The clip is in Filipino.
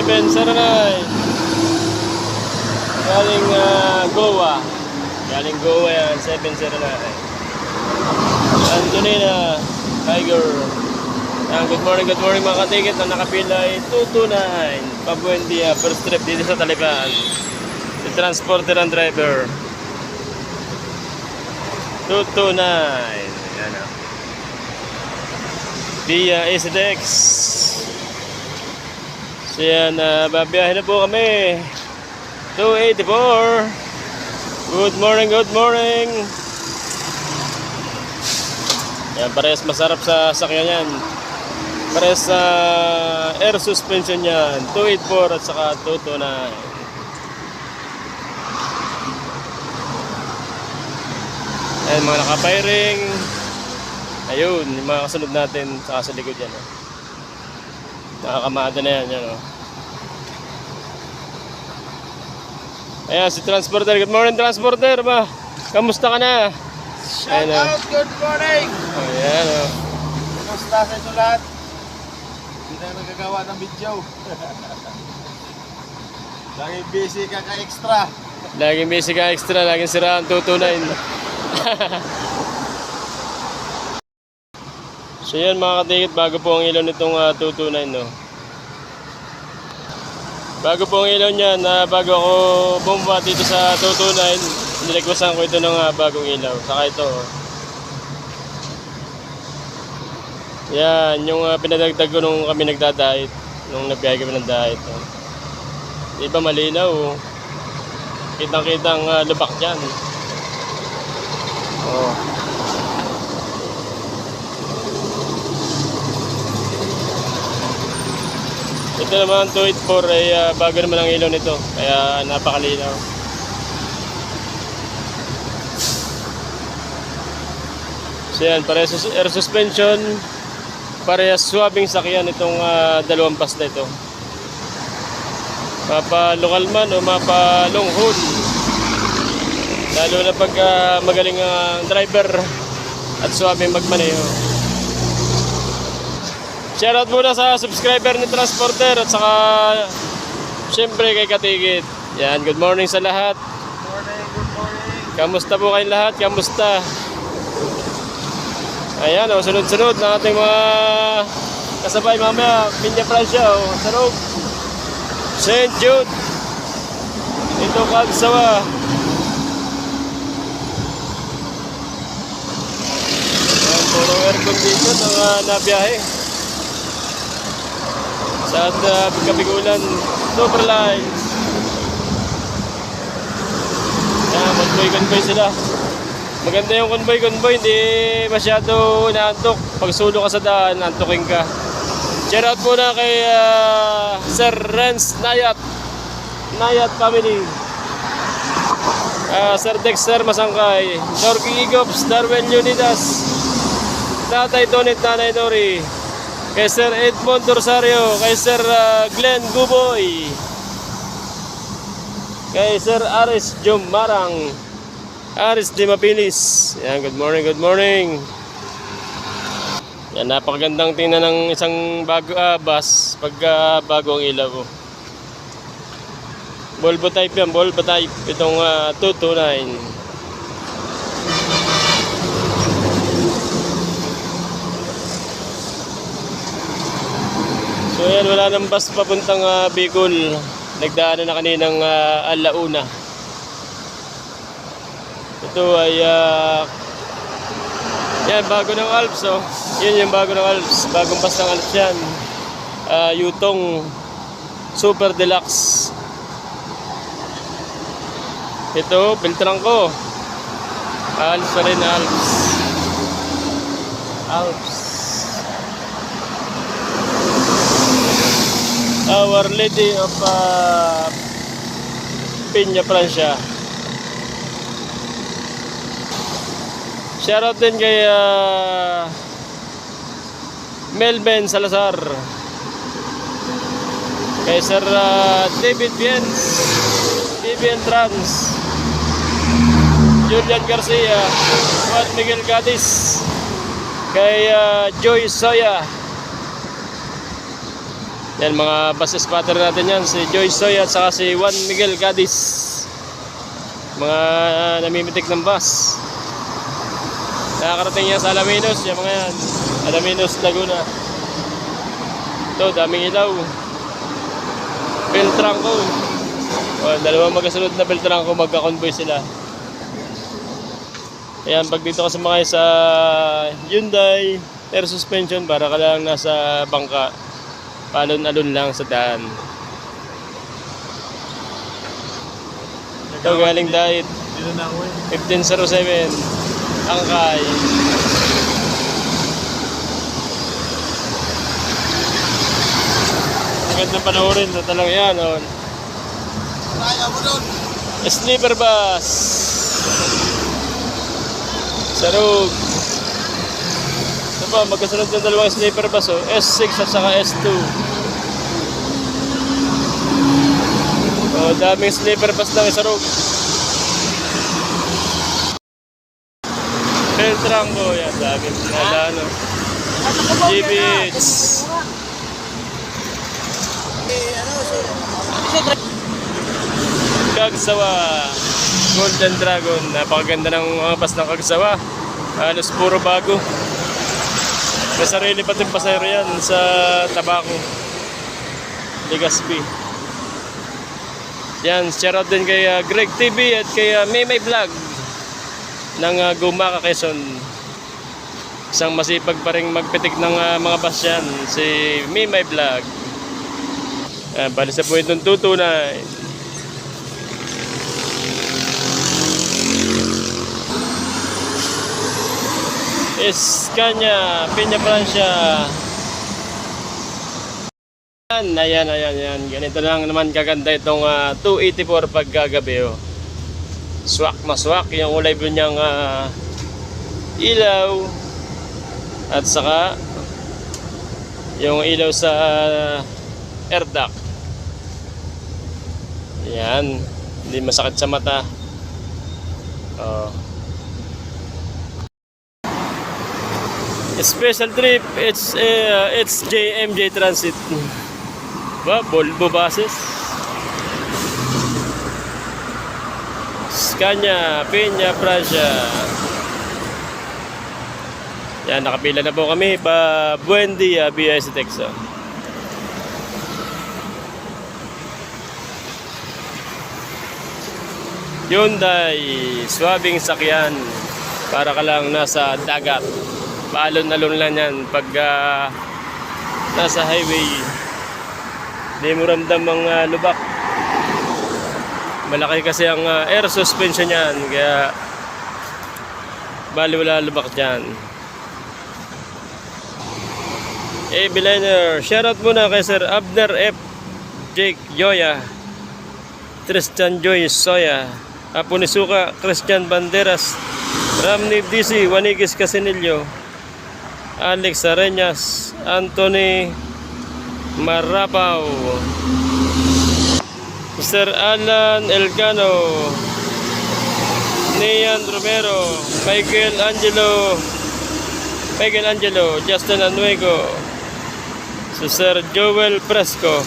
709. Galing ah, Goa. Galing Goa yan, 709. Antonina Tiger. Yan, good morning, good morning mga katikit. Ang nakapila ay 229. Pabuendia, first trip dito sa Taliban. Si transporter and driver. 229. Yan ah. Via SDX. So yan, uh, babiyahin na po kami. 284. Good morning, good morning. Yan, parehas masarap sa sakyan yan. Parehas sa air suspension yan. 284 at saka 229. Ayan, mga nakapiring. Ayun, yung mga kasunod natin sa likod yan. Oh. Nakakamada na yan, yan oh. Ayan, si Transporter. Good morning, Transporter ba? Kamusta ka na? Shout Ayun, oh. out, good morning! Ayan, oh. Kumusta sa inyo lahat? Hindi na nagagawa ng video. Lagi busy ka ka-extra. Laging busy ka extra, laging sira ang 229. so yan mga katikit, bago po ang ilaw nitong ah, 229 no. Bago po ang ilaw niya, na bago ako bumaba dito sa 229, nirequestan ko ito ng ah, bagong ilaw. Saka ito. oh. Yan, yung ah, pinadagdag ko nung kami nagdadait, nung nagbiyahe kami ng diet. Oh. Di ba malinaw? oh. Kitang-kitang uh, lubak dyan. Oh. Ito naman 284 ay ah, bago naman ang ilaw nito. Kaya napakalinaw. So yan, parehas air suspension. Parehas swabbing sakyan itong ah, dalawang pas na ito. Mapa man o mapa long. Lalo na pag ah, magaling ang driver at swabe magmaneho. Shoutout muna sa subscriber ni Transporter at saka syempre kay Katigit. Yan, good morning sa lahat. Good morning, good morning. Kamusta po kayong lahat? Kamusta? Ayan, oh, sunod-sunod na ating mga kasabay mamaya. Pinya Francia, oh, sarog. St. Jude. Ito Kagsawa. Ayan, puro air condition ang uh, nabiyahe. Sa uh, Kabigulan, Super Lines. Yan, convoy-convoy sila. Maganda yung convoy-convoy, hindi masyado inaantok. Pag sulo ka sa daan, antokin ka. Shout out muna kay ah, Sir Renz Nayat. Nayat family. Ah, Sir Dexter Masangkay. Norky Igops, Darwin Unidas. Tatay Donit, Nanay Nori. Kay Sir Edmond Dorsario. Kay Sir ah, Glenn Guboy. Kay Sir Aris Jom Marang. Aris Di Mapilis. Yan, good morning, good morning. Yan, napakagandang tingnan ng isang bago, ah, bus pag ah, bago ang ilaw. oh. Volvo type yan, Volvo type. Itong ah, 229. Wala nang bus papuntang uh, Bicol. Nagdaanan na kaninang uh, Alauna. Ito ay ah, yan, bago ng Alps oh. Yun yung bago ng Alps. Bagong bus ng Alps yan. Ah, Yutong Super Deluxe. Ito, Beltran ko. Alps pa rin, Alps. Alps. Our Lady of uh, Piña Francia. Shoutout din kay uh, Melben Salazar. Kay Sir uh, David Biens. Vivian Trans. Julian Garcia. Juan Miguel Gadis. Kay uh, Joy Soya. Yan, mga bus spotter natin yan. Si Joy Soy at saka si Juan Miguel Gadis. Mga namimitik ng bus. Nakakarating yan sa Alaminos, yung mga yan. Alaminos, Laguna. Ito, daming ilaw. Beltrangco. O, dalawang magkasunod na Beltrangco, magka-convoy sila. Ayan, pag dito ka sumakay sa Hyundai, air suspension, para ka lang nasa bangka. Palon-alon lang sa daan. Ito galing diet, Dito na ako eh. 1507. Angkay. Magandang panoorin na talaga yan. Oh. Mo doon. Sleeper bus. Sarog. Pa, magkasunod ng dalawang sleeper bus. Oh. S6 at saka S2. Oh, daming sleeper bus lang sarog. Beltranco, yan, daming pinadaan. Oh. GBH. Kagsawa Golden Dragon napakaganda ng mga bus ng Kagsawa halos puro bago may sarili pati pasayro yan sa Tabaco Legazpi yan shout out din kay uh, Greg TV at kay uh, Maymay Vlog ng uh, Gumaka Quezon. Isang masipag pa rin magpitik ng uh, mga bus yan si Maymay Vlog. Uh, bali sa puwentong tutunay Escaña, Peña Francia. Ayan, ayan, ayan, ayan. Ganito lang naman kaganda itong ah, 284 pagkagabi. Oh. Swak na swak yung ulay po niyang ah, ilaw. At saka yung ilaw sa uh, air duct. Ayan. Hindi masakit sa mata. Oh. Special trip, it's uh, it's JMJ Transit. Ba, Volvo buses. Scania, Peña, Francia. Yan, nakapila na po kami pa Buen Dia, BIS Texas. Hyundai, swabing sakyan para ka lang nasa dagat. Paalon-alon lang yan pag ah, nasa highway. Hindi mo ramdam ang ah, lubak. Malaki kasi ang ah, air suspension yan. Kaya bali wala lubak dyan. Eh, Biliner, shoutout muna kay Sir Abner F. Jake Joya, Tristan Joy Soya, Apo ni Suka, Christian Banderas, Ramni DC, Wanigis Casinillo, Alex Arenas, Anthony Marapaw, Mr. Alan Elcano, Nian Romero, Michael Angelo, Michael Angelo, Justin Anuego, si Sir Joel Fresco,